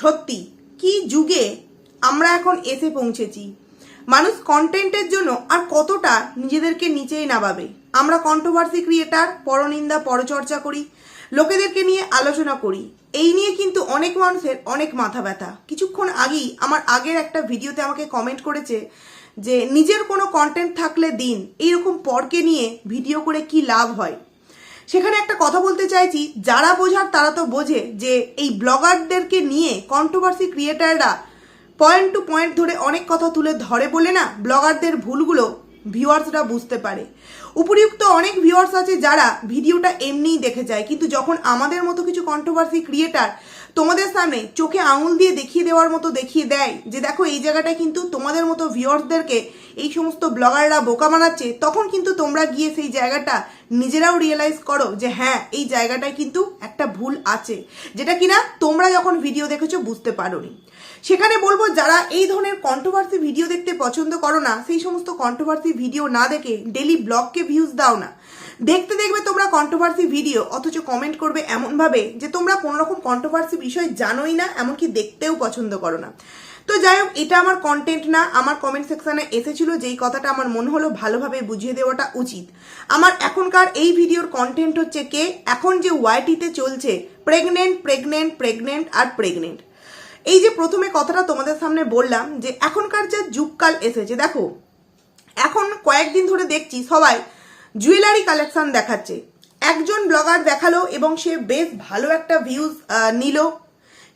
সত্যি, কি যুগে আমরা এখন এসে পৌঁছেছি? মানুষ কন্টেন্টের জন্য আর কতটা নিজেদেরকে নিচেই নামাবে? আমরা কন্ট্রোভার্সি ক্রিয়েটার পরনিন্দা, পরচর্চা করি, লোকেদেরকে নিয়ে আলোচনা করি। এই নিয়ে কিন্তু অনেক মানুষের অনেক মাথা ব্যথা। কিছুক্ষণ আগেই আমার আগের একটা ভিডিওতে আমাকে কমেন্ট করেছে যে, নিজের কোনো কন্টেন্ট থাকলে দিন। এইরকম পরকে নিয়ে ভিডিও করে কি লাভ হয়? সেখানে একটা কথা বলতে চাইছি, যারা বোঝার তারা তো বোঝে যে এই ব্লগারদেরকে নিয়ে কন্ট্রোভার্সি ক্রিয়েটাররা পয়েন্ট টু পয়েন্ট ধরে অনেক কথা তুলে ধরে বলে না ব্লগারদের ভুলগুলো ভিউয়ার্সরা বুঝতে পারে। উপরিউক্ত অনেক ভিউয়ার্স আছে যারা ভিডিওটা এমনিই দেখে যায়, কিন্তু যখন আমাদের মতো কিছু কন্ট্রোভার্সি ক্রিয়েটার তোমাদের সামনে চোখে আঙুল দিয়ে দেখিয়ে দেওয়ার মতো দেখিয়ে দেয়, যে দেখো এই জায়গাটা কিন্তু তোমাদের মতো ভিউয়ার্সদেরকে এই সমস্ত ব্লগাররা বোকা বানাচ্ছে, তখন কিন্তু তোমরা গিয়ে সেই জায়গাটা নিজেরাও রিয়েলাইজ করো যে হ্যাঁ এই জায়গাটায় কিন্তু একটা ভুল আছে, যেটা কিনা তোমরা যখন ভিডিও দেখেছ বুঝতে পারোনি। সেখানে বলব, যারা এই ধরনের কন্ট্রোভার্সি ভিডিও দেখতে পছন্দ করো না, সেই সমস্ত কন্ট্রোভার্সি ভিডিও না দেখে ডেলি ব্লগকে ভিউজ দাও না। দেখতে দেখবে তোমরা কন্ট্রোভার্সি ভিডিও অথচ কমেন্ট করবে এমনভাবে যে তোমরা কোনো রকম কন্ট্রোভার্সি বিষয় জানোই না, এমনকি দেখতেও পছন্দ করো না। তো যাই হোক, এটা আমার কন্টেন্ট না, আমার কমেন্ট সেকশানে এসেছিল, যেই কথাটা আমার মনে হলো ভালোভাবে বুঝিয়ে দেওয়াটা উচিত। আমার এখনকার এই ভিডিওর কন্টেন্ট হচ্ছে কে? এখন যে ওয়াইটিতে চলছে প্রেগনেন্ট প্রেগনেন্ট প্রেগনেন্ট আর প্রেগনেন্ট এই যে প্রথমে কথাটা তোমাদের সামনে বললাম, যে এখনকার যে যুগকাল এসেছে, দেখো, এখন কয়েকদিন ধরে দেখছি সবাই জুয়েলারি কালেকশন দেখাচ্ছে। একজন ব্লগার দেখাল এবং সে বেশ ভালো একটা ভিউজ নিল।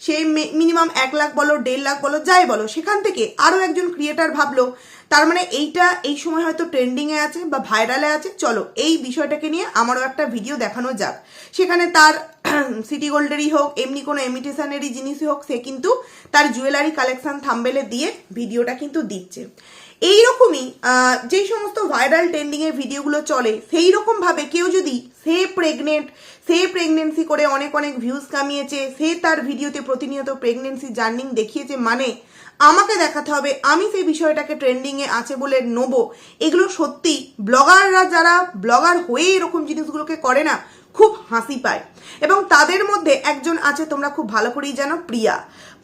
সে মিনিমাম এক লাখ বলো, দেড় লাখ বলো, যাই বলো, সেখান থেকে আরও একজন ক্রিয়েটার ভাবলো, তার মানে এইটা, এই সময় হয়তো ট্রেন্ডিংয়ে আছে বা ভাইরালে আছে, চলো, এই বিষয়টাকে নিয়ে আমারও একটা ভিডিও দেখানো যাক। সেখানে তার সিটি গোল্ডেরই হোক, এমনি কোনো এমিটেশনেরই জিনিসই হোক, সে কিন্তু তার জুয়েলারি কালেকশন থাম্বেলে দিয়ে ভিডিওটা কিন্তু দিচ্ছে। এইরকমই যেই সমস্ত ভাইরাল ট্রেন্ডিংয়ের ভিডিওগুলো চলে সেই রকমভাবে কেউ যদি সে প্রেগনেন্ট সে প্রেগনেন্সি করে অনেক অনেক ভিউজ কামিয়েছে, সে তার ভিডিওতে প্রতিনিয়ত প্রেগনেন্সি জার্নিং দেখিয়েছে মানে আমাকে দেখাতে হবে, আমি সেই বিষয়টাকে ট্রেন্ডিংয়ে আছে বলে নেব। এগুলো সত্যি ব্লগাররা যারা ব্লগার হয়ে এরকম জিনিসগুলোকে করে না, খুব হাসি পায়। এবং তাদের মধ্যে একজন আছে, তোমরা খুব ভালো করেই জানো, প্রিয়া।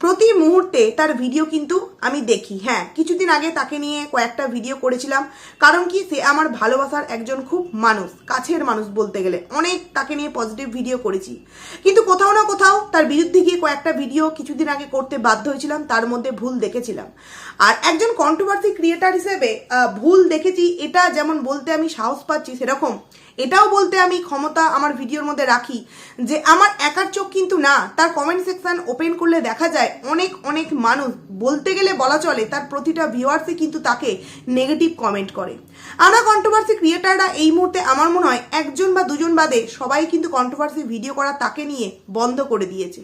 প্রতি মুহূর্তে তার ভিডিও কিন্তু আমি দেখি। হ্যাঁ কিছুদিন আগে তাকে নিয়ে কয়েকটা ভিডিও করেছিলাম। কারণ কি, সে আমার ভালোবাসার একজন খুব মানুষ, কাছের মানুষ বলতে গেলে। অনেক তাকে নিয়ে পজিটিভ ভিডিও করেছি। কিন্তু কোথাও না কোথাও তার বিরুদ্ধে গিয়ে কয়েকটা ভিডিও কিছুদিন আগে করতে বাধ্য হয়েছিলাম, তার মধ্যে ভুল দেখেছিলাম। আর একজন কন্ট্রোভার্সি ক্রিয়েটার হিসেবে ভুল দেখেছি, এটা যেমন বলতে আমি সাহস পাচ্ছি সেরকম, এটাও বলতে আমি ক্ষমতা আমার ভিডিওর মধ্যে রাখি যে, আমার একার চোখ কিন্তু না, তার কমেন্ট সেকশন ওপেন করলে দেখা যায় অনেক অনেক মানুষ বলতে গেলে বলা চলে, তার প্রতিটা ভিউয়ার্সই কিন্তু তাকে নেগেটিভ কমেন্ট করে। আমরা কন্ট্রোভার্সি ক্রিয়েটাররা এই মুহূর্তে আমার মনে হয় একজন বা দুজন বাদে সবাই কিন্তু কন্ট্রোভার্সি ভিডিও করা তাকে নিয়ে বন্ধ করে দিয়েছে।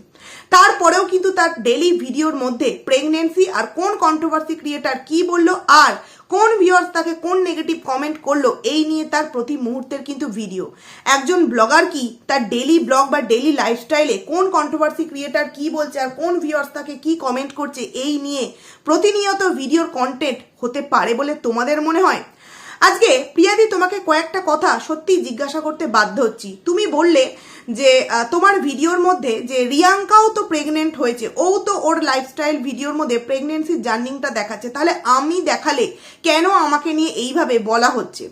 তারপরেও কিন্তু তার ডেলি ভিডিওর মধ্যে প্রেগনেন্সি আর কোন কন্ট্রোভার্সি ক্রিয়েটার কি বলল আর কোন ভিউয়ার্স তাকে কোন নেগেটিভ কমেন্ট করল, এই নিয়ে তার প্রতি মুহূর্তের কিন্তু ভিডিও একজন ব্লগার কি, তার ডেলি ব্লগ বা ডেলি লাইফস্টাইলে কোন কন্ট্রোভার্সি ক্রিয়েটার কি বলছে আর কোন ভিউয়ার্স তাকে কি কমেন্ট করছে, এই নিয়ে প্রতিনিয়ত ভিডিওর কন্টেন্ট হতে পারে বলে তোমাদের মনে হয়? আজকে প্রিয়াদি তোমাকে কয়েকটা কথা সত্যি জিজ্ঞাসা করতে বাধ্য হচ্ছি। তুমি বললে যে তোমার ভিডিওর মধ্যে যে রিয়াঙ্কাও তো প্রেগনেন্ট হয়েছে, ও তো ওর লাইফস্টাইল ভিডিওর মধ্যে প্রেগনেন্সির জার্নিংটা দেখাচ্ছে। তাহলে আমি দেখালে কেন আমাকে নিয়ে এইভাবে বলা হচ্ছে?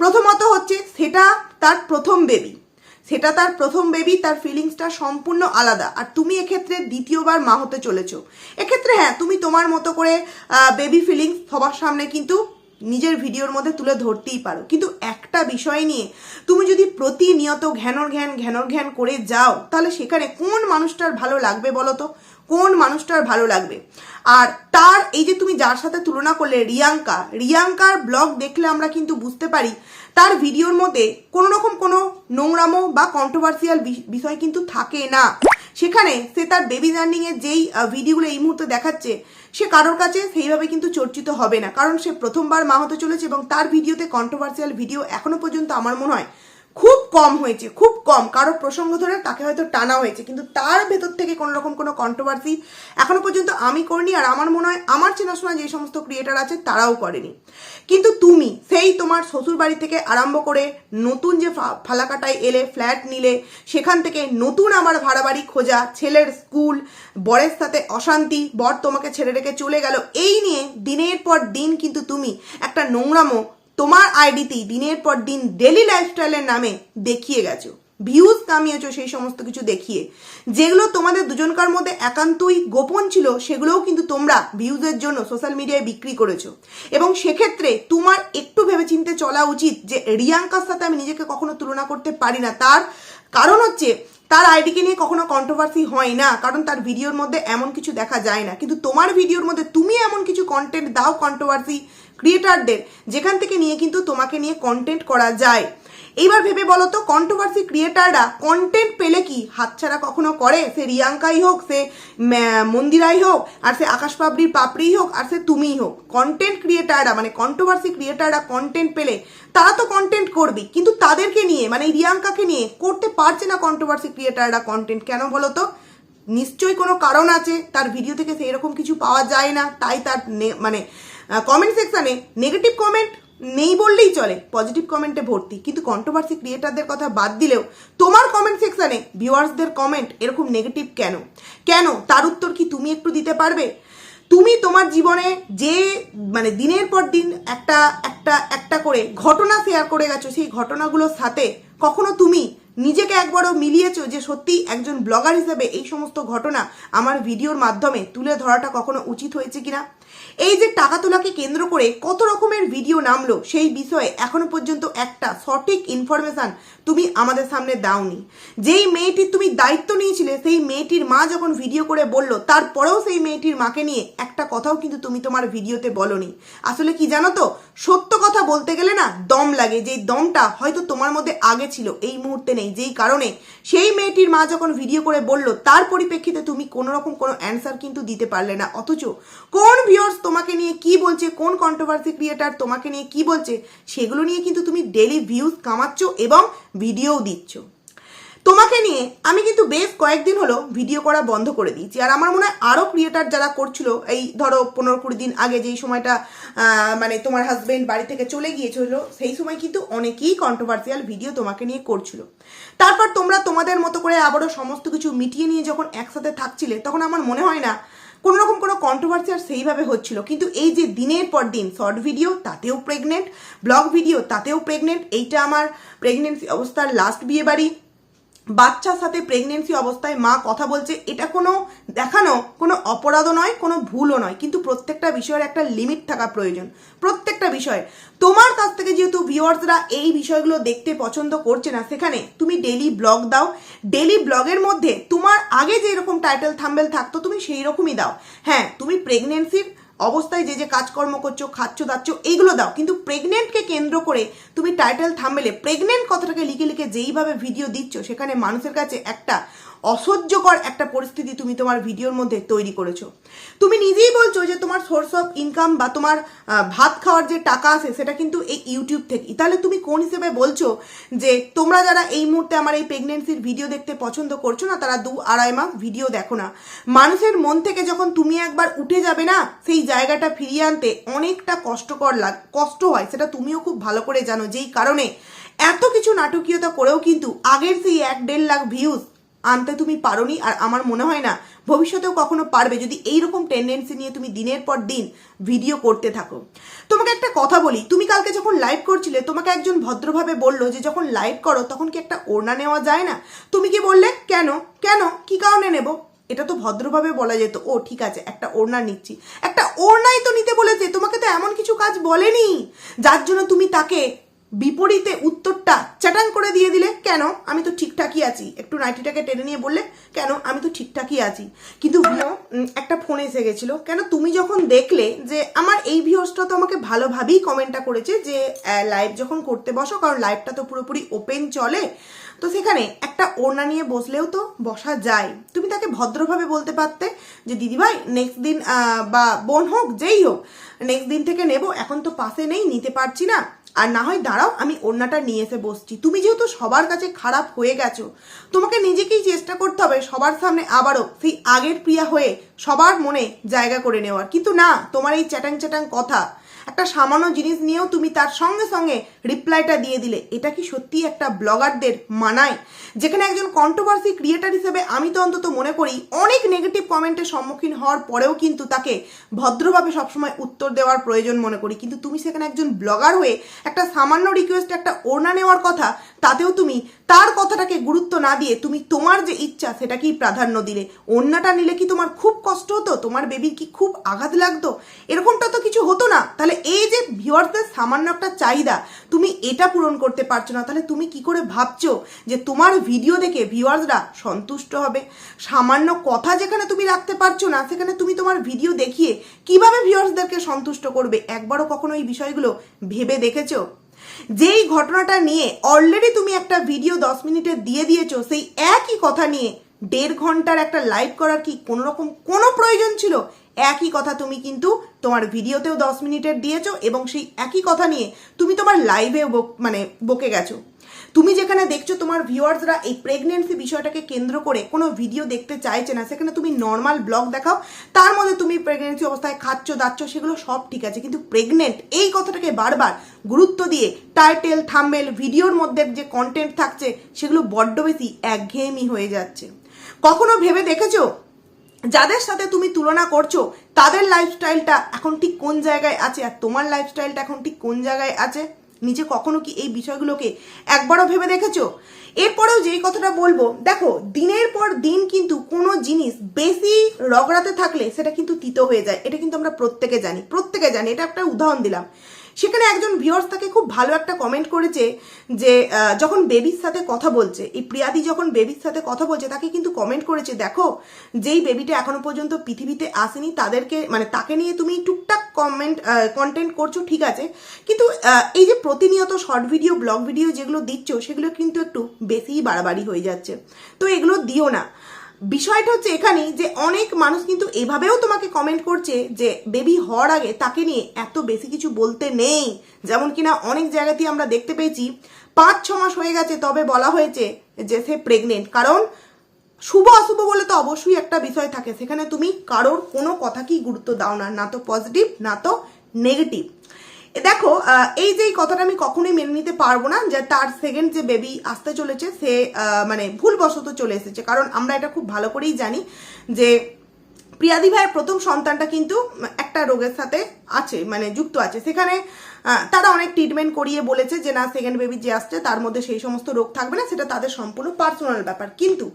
প্রথমত হচ্ছে, সেটা তার প্রথম বেবি সেটা তার প্রথম বেবি তার ফিলিংসটা সম্পূর্ণ আলাদা। আর তুমি এক্ষেত্রে দ্বিতীয়বার মা হতে চলেছো। এক্ষেত্রে হ্যাঁ তুমি তোমার মতো করে বেবি ফিলিংস সবার সামনে কিন্তু নিজের ভিডিওর মধ্যে তুলে ধরতেই পারো। কিন্তু একটা বিষয় নিয়ে তুমি যদি প্রতিনিয়ত ঘ্যানর ঘ্যান ঘ্যানর ঘ্যান করে যাও, তাহলে সেখানে কোন মানুষটার ভালো লাগবে বলো তো? কোন মানুষটার ভালো লাগবে? আর তার এই যে তুমি যার সাথে তুলনা করলে, রিয়াঙ্কা, রিয়াঙ্কার ব্লগ দেখলে আমরা কিন্তু বুঝতে পারি, তার ভিডিওর মধ্যে কোনো রকম কোনো নোংরামো বা কন্ট্রোভার্সিয়াল বিষয় কিন্তু থাকে না। সেখানে সে তার বেবি জার্নিং এর যেই ভিডিওগুলো এই মুহূর্তে দেখাচ্ছে, সে কারোর কাছে সেইভাবে কিন্তু চর্চিত হবে না। কারণ সে প্রথমবার মা হতে চলেছে এবং তার ভিডিওতে কন্ট্রোভার্সিয়াল ভিডিও এখনও পর্যন্ত আমার মনে হয় খুব কম হয়েছে, খুব কম। কারও প্রসঙ্গ ধরে তাকে হয়তো টানা হয়েছে, কিন্তু তার ভেতর থেকে কোনো রকম কোনো কন্ট্রোভার্সি এখনও পর্যন্ত আমি করিনি, আর আমার মনে হয় আমার চেনাশোনা যে সমস্ত ক্রিয়েটার আছে তারাও করেনি। কিন্তু তুমি সেই তোমার শ্বশুর বাড়ি থেকে আরম্ভ করে নতুন যে ফালাকাটায় এলে ফ্ল্যাট নিলে, সেখান থেকে নতুন আমার ভাড়া বাড়ি খোঁজা, ছেলের স্কুল বরের সাথে অশান্তি, বর তোমাকে ছেড়ে রেখে চলে গেল, এই নিয়ে দিনের পর দিন কিন্তু তুমি একটা নোংরামো তোমার আইডিতেই দিনের পর দিন ডেলি লাইফস্টাইলের নামে দেখিয়ে গেছো। ভিউজ কামিয়েছো সেই সমস্ত কিছু দেখিয়ে। যেগুলো তোমাদের দুজনকার মধ্যে একান্তই গোপন ছিল, সেগুলোও কিন্তু তোমরা ভিউজের জন্য সোশ্যাল মিডিয়ায় বিক্রি করেছ। এবং সেক্ষেত্রে তোমার একটু ভেবেচিন্তে চলা উচিত যে রিয়াঙ্কার সাথে আমি নিজেকে কখনো তুলনা করতে পারি না। তার কারণ হচ্ছে, তার আইডিকে নিয়ে কখনো কন্ট্রোভার্সি হয় না, কারণ তার ভিডিওর মধ্যে এমন কিছু দেখা যায় না। কিন্তু তোমার ভিডিওর মধ্যে তুমি এমন কিছু কন্টেন্ট দাও কন্ট্রোভার্সি ক্রিয়েটারদের যেখান থেকে নিয়ে কিন্তু তোমাকে নিয়ে কন্টেন্ট করা যায়। এইবার ভেবে বলো তো কন্ট্রোভার্সি ক্রিয়েটাররা কন্টেন্ট পেলে কি? হাতছাড়া কখনো করে? সে রিয়াঙ্কাই হোক, সে মন্দিরাই হোক, আর সে আকাশ পাপড়ির পাপড়িই হোক, আর সে তুমিই হোক। কন্টেন্ট ক্রিয়েটাররা মানে কন্ট্রোভার্সি ক্রিয়েটাররা কন্টেন্ট পেলে তারা তো কন্টেন্ট করবে কিন্তু তাদেরকে নিয়ে মানে রিয়াঙ্কাকে নিয়ে করতে পারছে না কন্ট্রোভার্সি ক্রিয়েটাররা কন্টেন্ট কেন বলো তো? নিশ্চয়ই কোনো কারণ আছে, তার ভিডিও থেকে সেই রকম কিছু পাওয়া যায় না, তাই তার মানে কমেন্ট সেকশানে নেগেটিভ কমেন্ট নেই বললেই চলে পজিটিভ কমেন্টে ভর্তি। কিন্তু কন্ট্রোভার্সি ক্রিয়েটারদের কথা বাদ দিলেও তোমার কমেন্ট সেকশানে ভিউয়ার্সদের কমেন্ট এরকম নেগেটিভ কেন? কেন? তার উত্তর কি তুমি একটু দিতে পারবে? তুমি তোমার জীবনে যে মানে দিনের পর দিন একটা একটা একটা করে ঘটনা শেয়ার করে গেছো, সেই ঘটনাগুলোর সাথে কখনো তুমি নিজেকে একবারও মিলিয়েছো যে সত্যি একজন ব্লগার হিসেবে এই সমস্ত ঘটনা আমার ভিডিওর মাধ্যমে তুলে ধরাটা কখনো উচিত হয়েছে কিনা? এই যে টাকা তোলাকে কেন্দ্র করে কত রকমের ভিডিও নামলো, সেই বিষয়ে এখনও পর্যন্ত একটা সঠিক ইনফরমেশান তুমি আমাদের সামনে দাওনি। যেই মেয়েটির তুমি দায়িত্ব নিয়েছিলে, সেই মেয়েটির মা যখন ভিডিও করে বলল, তারপরেও সেই মেয়েটির মাকে নিয়ে একটা কথাও কিন্তু তুমি তোমার ভিডিওতে বলনি। আসলে কি জানো তো সত্য কথা বলতে গেলে না দম লাগে। যেই দমটা হয়তো তোমার মধ্যে আগে ছিল, এই মুহূর্তে নেই। যেই কারণে সেই মেয়েটির মা যখন ভিডিও করে বলল, তার পরিপ্রেক্ষিতে তুমি কোনো রকম কোনো অ্যান্সার কিন্তু দিতে পারলে না। অথচ কোন ভিউয়ার্স তোমাকে নিয়ে কি বলছে, কোন কন্ট্রোভার্সি ক্রিয়েটার তোমাকে নিয়ে কি বলছে, সেগুলো নিয়ে কিন্তু তুমি ডেলি ভিউজ কামাচ্ছ এবং ভিডিওও দিচ্ছ। তোমাকে নিয়ে আমি কিন্তু বেশ কয়েকদিন হলো ভিডিও করা বন্ধ করে দিয়েছি। আর আমার মনে হয় আরও ক্রিয়েটার যারা করছিল, এই ধরো পনেরো কুড়ি দিন আগে যেই সময়টা মানে তোমার হাজবেন্ড বাড়ি থেকে চলে গিয়েছিল, সেই সময় কিন্তু অনেকেই কন্ট্রোভার্সিয়াল ভিডিও তোমাকে নিয়ে করছিল। তারপর তোমরা তোমাদের মতো করে আবারও সমস্ত কিছু মিটিয়ে নিয়ে যখন একসাথে থাকছিলে, তখন আমার মনে হয় না কোনো রকম কোনো কন্ট্রোভার্সি আর সেইভাবে হচ্ছিল। কিন্তু এই যে দিনের পর দিন শর্ট ভিডিও তাতেও প্রেগনেন্ট ব্লগ ভিডিও তাতেও প্রেগনেন্ট এইটা আমার প্রেগনেন্সি অবস্থার লাস্ট বিয়ে বাড়ি বাচ্চার সাথে প্রেগনেন্সি অবস্থায় মা কথা বলছে, এটা কোনো দেখানো, কোনো অপরাধও নয়, কোনো ভুলও নয়। কিন্তু প্রত্যেকটা বিষয়ের একটা লিমিট থাকা প্রয়োজন। প্রত্যেকটা বিষয়। তোমার কাছ থেকে যেহেতু ভিউয়ার্সরা এই বিষয়গুলো দেখতে পছন্দ করছে না, সেখানে তুমি ডেলি ব্লগ দাও। ডেলি ব্লগের মধ্যে তোমার আগে যে এরকম টাইটেল থাম্বেল থাকতো, তুমি সেই রকমই দাও। হ্যাঁ তুমি প্রেগনেন্সির অবস্থায় যে যে কাজকর্ম করছ, খাচ্ছ, দাচ্ছ, এইগুলো দাও। কিন্তু প্রেগনেন্টকে কেন্দ্র করে তুমি টাইটেল থামবেলে প্রেগনেন্ট কথাটাকে লিখে লিখে যেইভাবে ভিডিও দিচ্ছ, সেখানে মানুষের কাছে একটা অসহ্যকর একটা পরিস্থিতি তুমি তোমার ভিডিওর মধ্যে তৈরি করেছ। তুমি নিজেই বলছো যে তোমার সোর্স অফ ইনকাম বা তোমার ভাত খাওয়ার যে টাকা আছে সেটা কিন্তু এই ইউটিউব থেকে তাহলে তুমি কোন হিসেবে বলছো যে তোমরা যারা এই মুহূর্তে আমার এই প্রেগনেন্সির ভিডিও দেখতে পছন্দ করছ না, তারা দু আড়াই মাস ভিডিও দেখো না। মানুষের মন থেকে যখন তুমি একবার উঠে যাবে না, সেই জায়গাটা ফিরিয়ে আনতে অনেকটা কষ্টকর লাগ, কষ্ট হয়, সেটা তুমিও খুব ভালো করে জানো। যেই কারণে এত কিছু নাটকীয়তা করেও কিন্তু আগের সেই এক দেড় লাখ ভিউজ আনতে তুমি পারোনি আর আমার মনে হয় না ভবিষ্যতেও কখনো পারবে যদি এইরকম টেন্ডেন্সি নিয়ে তুমি দিনের পর দিন ভিডিও করতে থাকো। তোমাকে একটা কথা বলি, তুমি কালকে যখন লাইভ করছিলে, তোমাকে একজন ভদ্রভাবে বলল যে যখন লাইভ করো তখন কি একটা ওড়না নেওয়া যায় না? তুমি কি বললে, কেন? কেন? কি কারণে নেব? এটা তো ভদ্রভাবে বলা যেত। ও, ঠিক আছে, একটা ওড়না নিচ্ছি। একটা ওড়নাই তো নিতে বলেছে, তোমাকে তো এমন কিছু কাজ বলেনি। যার জন্য তুমি তাকে বিপরীতে উত্তরটা চ্যাটাং করে দিয়ে দিলে, কেন? আমি তো ঠিকঠাকই আছি। একটু নাইটিটাকে টেনে নিয়ে বললে, কেন? আমি তো ঠিকঠাকই আছি। কিন্তু ভিও একটা ফোন এসে গেছিল। কেন? তুমি যখন দেখলে যে আমার এই ভিউসটা তো আমাকে ভালোভাবেই কমেন্টটা করেছে যে লাইভ যখন করতে বসো, কারণ লাইভটা তো পুরোপুরি ওপেন চলে, তো সেখানে একটা ওড়না নিয়ে বসলেও তো বসা যায়। তুমি তাকে ভদ্রভাবে বলতে পারতে যে দিদিভাই নেক্সট দিন বা বোন হোক, যেই হোক নেক্সট দিন থেকে নেব, এখন তো পাশে নেই, নিতে পারছি না। আর না হয় দাঁড়াও, আমি ওড়নাটা নিয়ে এসে বসছি। তুমি যেহেতু সবার কাছে খারাপ হয়ে গেছো, তোমাকে নিজেকেই চেষ্টা করতে হবে সবার সামনে আবারও সেই আগের প্রিয়া হয়ে সবার মনে জায়গা করে নেওয়ার। কিন্তু না, তোমার এই চ্যাটাং চ্যাটাং কথা একটা সামান্য জিনিস নিয়েও তুমি তার সঙ্গে সঙ্গে রিপ্লাইটা দিয়ে দিলে। এটা কি সত্যি একটা ব্লগারদের মানায়? যেখানে একজন কন্ট্রোভার্সি ক্রিয়েটার হিসেবে আমি তো অন্তত মনে করি, অনেক নেগেটিভ কমেন্টের সম্মুখীন হওয়ার পরেও কিন্তু তাকে ভদ্রভাবে সবসময় উত্তর দেওয়ার প্রয়োজন মনে করি। কিন্তু তুমি সেখানে একজন ব্লগার হয়ে একটা সামান্য রিকোয়েস্ট একটা ওড়না নেওয়ার কথা, তাতেও তুমি তার কথাটাকে গুরুত্ব না দিয়ে তুমি তোমার যে ইচ্ছা সেটাকেই প্রাধান্য দিলে। অন্যটা নিলে কি তোমার খুব কষ্ট হতো? তোমার বেবির কি খুব আঘাত লাগতো? এরকমটা তো কিছু হতো না। তাহলে এই যে ভিউয়ার্সদের সামান্য একটা চাহিদা, তুমি এটা পূরণ করতে পারছ না। তাহলে তুমি কি করে ভাবছ যে তোমার ভিডিও দেখে ভিউয়ার্সরা সন্তুষ্ট হবে? সামান্য কথা যেখানে তুমি রাখতে পারছ না, সেখানে তুমি তোমার ভিডিও দেখিয়ে কীভাবে ভিউয়ার্সদেরকে সন্তুষ্ট করবে? একবারও কখনো এই বিষয়গুলো ভেবে দেখেছ? যেই ঘটনাটা নিয়ে অলরেডি তুমি একটা ভিডিও দশ মিনিটে দিয়ে দিয়েছ, সেই একই কথা নিয়ে দেড় ঘণ্টার একটা লাইভ করার কি কোনো রকম কোনো প্রয়োজন ছিল? একই কথা তুমি কিন্তু তোমার ভিডিওতেও দশ মিনিটের দিয়েছ এবং সেই একই কথা নিয়ে তুমি তোমার লাইভেও মানে বকে গেছো। তুমি যেখানে দেখছ তোমার ভিউয়ার্সরা এই প্রেগনেন্সি বিষয়টাকে কেন্দ্র করে কোনো ভিডিও দেখতে চাইছে না, সেখানে তুমি নর্মাল ব্লগ দেখাও, তার মধ্যে তুমি প্রেগনেন্সি অবস্থায় খাচ্ছ, দাচ্ছ, সেগুলো সব ঠিক আছে। কিন্তু প্রেগনেন্ট এই কথাটাকে বারবার গুরুত্ব দিয়ে টাইটেল থাম্বেল ভিডিওর মধ্যে যে কন্টেন্ট থাকছে, সেগুলো বড্ড বেশি একঘেয়েমি হয়ে যাচ্ছে। কখনো ভেবে দেখেছ? যাদের সাথে তুমি তুলনা করছ, তাদের লাইফস্টাইলটা এখন ঠিক কোন জায়গায় আছে আর তোমার লাইফস্টাইলটা এখন ঠিক কোন জায়গায় আছে? নিজে কখনো কি এই বিষয়গুলোকে একবারও ভেবে দেখেছ? এরপরেও যেই কথাটা বলব, দেখো, দিনের পর দিন কিন্তু কোনো জিনিস বেশি রগড়াতে থাকলে সেটা কিন্তু তিতো হয়ে যায়। এটা কিন্তু আমরা প্রত্যেকে জানি প্রত্যেকে জানি। এটা একটা উদাহরণ দিলাম। সেখানে একজন ভিউয়ার্স তাকে খুব ভালো একটা কমেন্ট করেছে যে যখন বেবির সাথে কথা বলছে, এই প্রিয়াদি যখন বেবির সাথে কথা বলছে, তাকে কিন্তু কমেন্ট করেছে, দেখো, যেই বেবিটা এখনও পর্যন্ত পৃথিবীতে আসেনি, তাদেরকে মানে তাকে নিয়ে তুমি টুকটাক কমেন্ট কন্টেন্ট করছ, ঠিক আছে। কিন্তু এই যে প্রতিনিয়ত শর্ট ভিডিও ব্লগ ভিডিও যেগুলো দিচ্ছ, সেগুলো কিন্তু একটু বেশিই বাড়াবাড়ি হয়ে যাচ্ছে। তো এগুলো দিও না। বিষয়টা হচ্ছে এখানেই যে অনেক মানুষ কিন্তু এভাবেও তোমাকে কমেন্ট করছে যে বেবি হওয়ার আগে তাকে নিয়ে এত বেশি কিছু বলতে নেই। যেমন কিনা অনেক জায়গাতেই আমরা দেখতে পেয়েছি, পাঁচ, ছ মাস হয়ে গেছে তবে বলা হয়েছে যে সে প্রেগনেন্ট কারণ শুভ, অশুভ বলে তো অবশ্যই একটা বিষয় থাকে। সেখানে তুমি কারোর কোনো কথাকেই গুরুত্ব দাও না। না তো পজিটিভ না তো নেগেটিভ দেখো এই যে কথাটা আমি কখনোই মেনে নিতে পারব না যে তার সেকেন্ড যে বেবি আসতে চলেছে, সে মানে ভুলবশত চলে এসেছে। কারণ আমরা এটা খুব ভালো করেই জানি যে প্রিয়াদি ভাইয়ের প্রথম সন্তানটা কিন্তু একটা রোগের সাথে আছে মানে যুক্ত আছে। সেখানে তারা অনেক ট্রিটমেন্ট করিয়ে বলেছে যে না সেকেন্ড বেবি যে আসছে, তার মধ্যে সেই সমস্ত রোগ থাকবে না, সেটা তাদের সম্পূর্ণ পার্সোনাল ব্যাপার। কিন্তু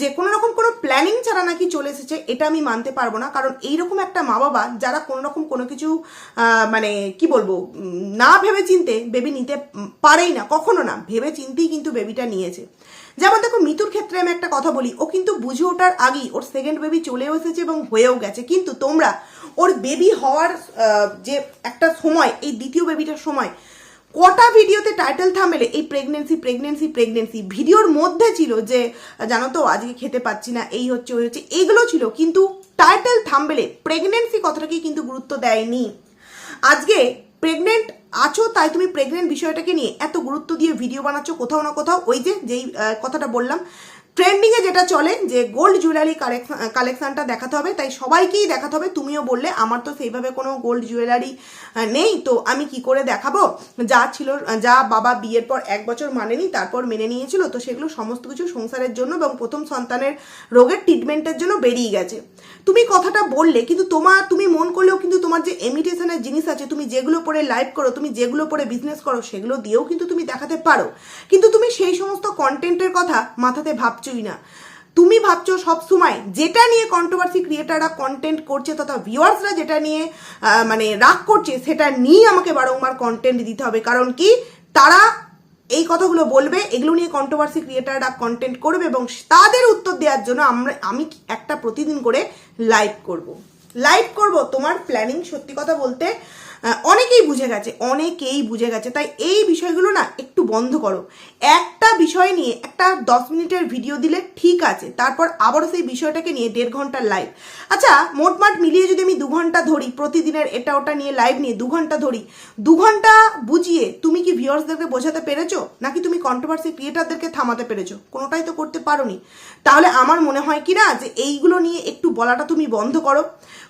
যে কোনো রকম কোনো প্ল্যানিং ছাড়া নাকি চলে এসেছে, এটা আমি মানতে পারব না। কারণ এইরকম একটা মা বাবা যারা কোনো রকম কোনো কিছু মানে কি বলব না ভেবে চিনতে বেবি নিতে পারেই না, কখনো না ভেবে চিনতেই কিন্তু বেবিটা নিয়েছে। যেমন দেখো, মিতুর ক্ষেত্রে আমি একটা কথা বলি, ও কিন্তু বুঝে ওঠার আগেই ওর সেকেন্ড বেবি চলেও এসেছে এবং হয়েও গেছে। কিন্তু তোমরা, ওর বেবি হওয়ার যে একটা সময়, এই দ্বিতীয় বেবিটার সময়, কটা ভিডিওতে টাইটেল থামেলে এই প্রেগনেন্সি প্রেগনেন্সি প্রেগনেন্সি ভিডিওর মধ্যে ছিল যে, জানো তো, আজকে খেতে পাচ্ছি না, এই হচ্ছে, ওই হচ্ছে, এগুলো ছিল। কিন্তু টাইটেল থামবেলে প্রেগনেন্সি কথাটাকেই কিন্তু গুরুত্ব দেয়নি। আজকে প্রেগনেন্ট আছো, তাই তুমি প্রেগনেন্ট বিষয়টাকে নিয়ে এত গুরুত্ব দিয়ে ভিডিও বানাচ্ছ, কোথাও না কোথাও, ওই যে, যেই কথাটা বললাম ট্রেন্ডিংয়ে যেটা চলে, যে গোল্ড জুয়েলারি কালেকশনটা দেখাতে হবে, তাই সবাইকেই দেখাতে হবে। তুমিও বললে, আমার তো সেইভাবে কোনো গোল্ড জুয়েলারি নেই। তো আমি কি করে দেখাবো? যা ছিল, যা বাবা বিয়ের পর এক বছর মানেনি, তারপর মেনে নিয়েছিল। তো সেগুলো সমস্ত কিছু সংসারের জন্য এবং প্রথম সন্তানের রোগের ট্রিটমেন্টের জন্য বেরিয়ে গেছে। তুমি কথাটা বললে, কিন্তু তোমার, তুমি মন করলেও কিন্তু তোমার যে এমিটেশনের জিনিস আছে, তুমি যেগুলো পরে লাইভ করো, তুমি যেগুলো পরে বিজনেস করো, সেগুলো দিয়েও কিন্তু তুমি দেখাতে পারো। কিন্তু তুমি সেই সমস্ত কন্টেন্টের কথা মাথাতে ভাবছোই না। তুমি ভাবছ সব সময় যেটা নিয়ে কন্ট্রোভার্সি ক্রিয়েটাররা কন্টেন্ট করছে, তথা ভিউয়ার্সরা যেটা নিয়ে মানে রাগ করছে, সেটা নিয়ে আমাকে বারংবার কন্টেন্ট দিতে হবে। কারণ কি? তারা এই কথাগুলো বলবে, এগুলো নিয়ে কন্ট্রোভার্সি ক্রিয়েটাররা কন্টেন্ট করবে এবং তাদের উত্তর দেওয়ার জন্য আমরা, আমি একটা প্রতিদিন করে লাইভ করব। লাইভ করব তোমার প্ল্যানিং সত্যি কথা বলতে অনেকেই বুঝে গেছে, অনেকেই বুঝে গেছে। তাই এই বিষয়গুলো না একটু বন্ধ করো। একটা বিষয় নিয়ে একটা দশ মিনিটের ভিডিও দিলে ঠিক আছে, তারপর আবারও সেই বিষয়টাকে নিয়ে দেড় ঘণ্টার লাইভ আচ্ছা মোটমাট মিলিয়ে যদি আমি দু ঘণ্টা ধরি, প্রতিদিনের এটা ওটা নিয়ে লাইভ নিয়ে দু ঘণ্টা ধরি, দু ঘণ্টা বুঝিয়ে তুমি কি ভিউয়ার্সদেরকে বোঝাতে পেরেছ? নাকি তুমি কন্ট্রোভার্সি ক্রিয়েটারদেরকে থামাতে পেরেছ? কোনোটাই তো করতে পারোনি। তাহলে আমার মনে হয় কি না, যে এইগুলো নিয়ে একটু বলাটা তুমি বন্ধ করো।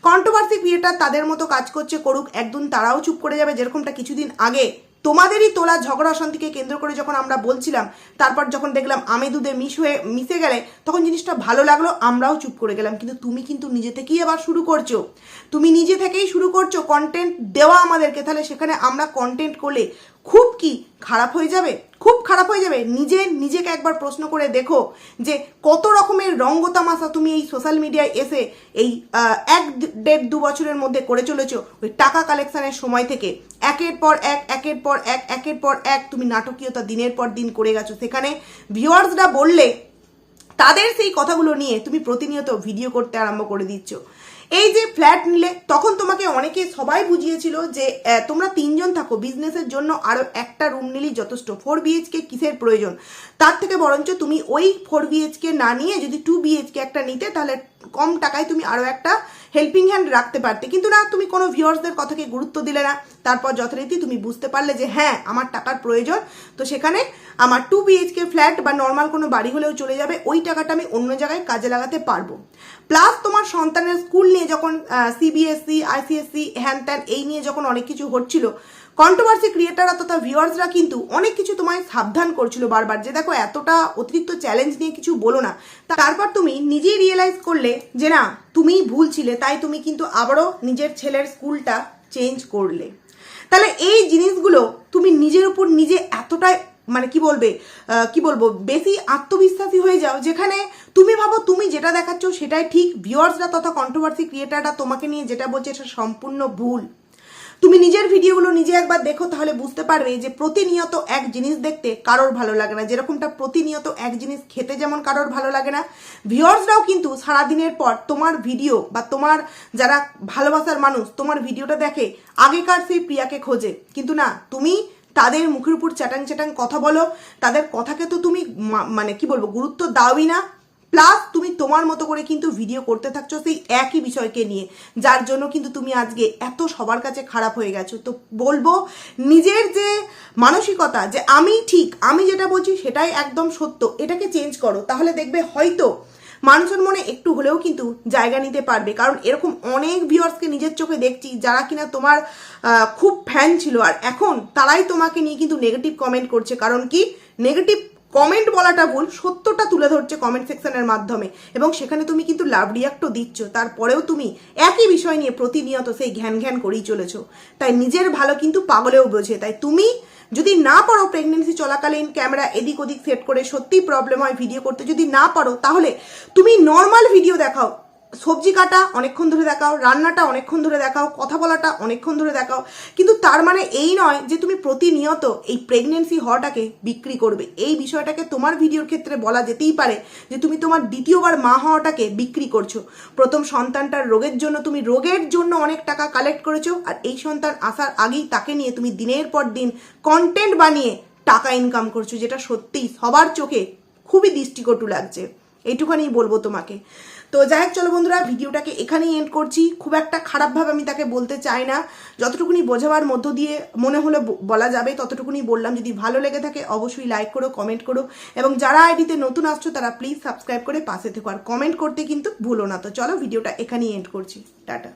কন্ট্রোভার্সি ক্রিয়েটার তাদের মতো কাজ করছে, করুক একদিন তারাও চুপ করে যাবে যেরকমটা কিছুদিন আগে তোমাদেরই তোলা ঝগড়া অশান্তিকে কেন্দ্র করে যখন আমরা বলছিলাম, তারপর যখন দেখলাম আমি দুধে মিশ হয়ে, মিশে গেলে তখন জিনিসটা ভালো লাগল, আমরাও চুপ করে গেলাম। কিন্তু তুমি কিন্তু নিজে থেকেই আবার শুরু করছ। তুমি নিজে থেকেই শুরু করছ কন্টেন্ট দেওয়া আমাদেরকে। তাহলে সেখানে আমরা কন্টেন্ট করলে খুব কি খারাপ হয়ে যাবে? খুব খারাপ হয়ে যাবে। নিজে, নিজেকে একবার প্রশ্ন করে দেখো যে কত রকমের রঙ্গতামাশা তুমি এই সোশ্যাল মিডিয়ায় এসে এই এক দেড় দু বছরের মধ্যে করে চলেছো ওই টাকা কালেকশনের সময় থেকে। একের পর এক, একের পর এক, একের পর এক তুমি নাটকীয়তা দিনের পর দিন করে গেছো সেখানে। ভিউয়ার্সরা বললে তাদের সেই কথাগুলো নিয়ে তুমি প্রতিনিয়ত ভিডিও করতে আরম্ভ করে দিচ্ছ। এই যে ফ্ল্যাট নিলে, তখন তোমাকে অনেকে সবাই বুঝিয়েছিল যে তোমরা তিনজন থাকো বিজনেসের জন্য আরও একটা রুম নিলেই যথেষ্ট। ফোর বিএইচকে কিসের প্রয়োজন? তার থেকে বরঞ্চ তুমি ওই ফোর বিএইচকে না নিয়ে যদি টু বিএইচকে একটা নিতে, তাহলে কম টাকায় তুমি আরও একটা হেল্পিং হ্যান্ড রাখতে পারতে। কিন্তু না, তুমি কোনো ভিউয়ার্সদের কথাকে গুরুত্ব দিলে না। তারপর যথারীতি তুমি বুঝতে পারলে যে হ্যাঁ আমার টাকার প্রয়োজন। তো সেখানে আমার টু বিএইচকে ফ্ল্যাট বা নর্মাল কোনো বাড়ি হলেও চলে যাবে, ওই টাকাটা আমি অন্য জায়গায় কাজে লাগাতে পারব। প্লাস তোমার সন্তানের স্কুল নিয়ে যখন সিবিএসসি আইসিএসসি হ্যান ত্যান এই নিয়ে যখন অনেক কিছু হচ্ছিল কন্ট্রোভার্সি ক্রিয়েটাররা তথা ভিউয়ার্সরা কিন্তু অনেক কিছু তোমায় সাবধান করছিল বারবার। যে দেখো, এতটা অতিরিক্ত চ্যালেঞ্জ নিয়ে কিছু বলো না। তারপর তুমি নিজেই রিয়েলাইজ করলে যে না তুমি ভুল ছিলে, তাই তুমি কিন্তু আবারও নিজের ছেলের স্কুলটা চেঞ্জ করলে। তাহলে এই জিনিসগুলো তুমি নিজের উপর নিজে এতটাই মানে কি বলবে কি বলব, বেশি আত্মবিশ্বাসী হয়ে যাও, যেখানে তুমি ভাবো তুমি যেটা দেখাচ্ছ সেটাই ঠিক। ভিউয়ার্সরা তথা কন্ট্রোভার্সি ক্রিয়েটাররা তোমাকে নিয়ে যেটা বলছে সেটা সম্পূর্ণ ভুল। তুমি নিজের ভিডিওগুলো নিজে একবার দেখো, তাহলে বুঝতে পারবে যে প্রতিনিয়ত এক জিনিস দেখতে কারোর ভালো লাগে না। যেরকমটা প্রতিনিয়ত এক জিনিস খেতে যেমন কারোর ভালো লাগে না। ভিউয়ার্সরাও কিন্তু সারাদিনের পর তোমার ভিডিও বা তোমার যারা ভালোবাসার মানুষ, তোমার ভিডিওটা দেখে আগেকার সেই প্রিয়াকে খোঁজে। কিন্তু না, তুমি তাদের মুখের উপর চ্যাটাং চ্যাটাং কথা বলো, তাদের কথাকে তো তুমি মানে কি বলব, গুরুত্ব দাওই না। প্লাস তুমি তোমার মতো করে কিন্তু ভিডিও করতে থাকছো সেই একই বিষয়কে নিয়ে। যার জন্য কিন্তু তুমি আজকে এত সবার কাছে খারাপ হয়ে গেছো। তো বলব, নিজের যে মানসিকতা, যে আমি ঠিক, আমি যেটা বলছি সেটাই একদম সত্য, এটাকে চেঞ্জ করো। তাহলে দেখবে হয়তো মানুষের মনে একটু হলেও কিন্তু জায়গা নিতে পারবে। কারণ এরকম অনেক ভিউয়ার্সকে নিজের চোখে দেখছি, যারা কিনা তোমার খুব ফ্যান ছিল। আর এখন তারাই তোমাকে নিয়ে কিন্তু নেগেটিভ কমেন্ট করছে। কারণ কি? নেগেটিভ কমেন্ট বলাটা ভুল, সত্যটা তুলে ধরছে কমেন্ট সেকশনের মাধ্যমে। এবং সেখানে তুমি কিন্তু লাভ রিয়াক্টও দিচ্ছ, তারপরেও তুমি একই বিষয় নিয়ে প্রতিনিয়ত সেই ঘ্যান ঘ্যান করেই চলেছো। তাই নিজের ভালো কিন্তু পাগলেও বোঝে। তাই তুমি যদি না পারো প্রেগনেন্সি চলাকালীন ক্যামেরা এদিক ওদিক সেট করে সত্যি প্রবলেম হয় ভিডিও করতে যদি না পারো, তাহলে তুমি নর্মাল ভিডিও দেখাও। সবজি কাটা অনেকক্ষণ ধরে দেখাও, রান্নাটা অনেকক্ষণ ধরে দেখাও, কথা বলাটা অনেকক্ষণ ধরে দেখাও। কিন্তু তার মানে এই নয় যে তুমি প্রতিনিয়ত এই প্রেগনেন্সি হওয়াটাকে বিক্রি করবে। এই বিষয়টাকে তোমার ভিডিওর ক্ষেত্রে বলা যেতেই পারে যে তুমি তোমার দ্বিতীয়বার মা হওয়াটাকে বিক্রি করছ। প্রথম সন্তানটার রোগের জন্য তুমি রোগের জন্য অনেক টাকা কালেক্ট করেছ আর এই সন্তান আসার আগেই তাকে নিয়ে তুমি দিনের পর দিন কন্টেন্ট বানিয়ে টাকা ইনকাম করছ, যেটা সত্যিই সবার চোখে খুবই দৃষ্টিকটু লাগছে। এইটুখানি বলব তোমাকে। তো যাই হোক চলো বন্ধুরা, ভিডিওটাকে এখানেই এন্ড করছি। খুব একটা খারাপভাবে আমি তাকে বলতে চাই না। যতটুকুনি বোঝাবার মধ্য দিয়ে মনে হলে বলা যাবে, ততটুকুনি বললাম। যদি ভালো লেগে থাকে, অবশ্যই লাইক করো কমেন্ট করো। এবং যারা আইডিতে নতুন আসছো, তারা প্লিজ সাবস্ক্রাইব করে পাশে থেকো। আর কমেন্ট করতে কিন্তু ভুলো না। তো চলো, ভিডিওটা এখানেই এন্ড করছি। টাটা।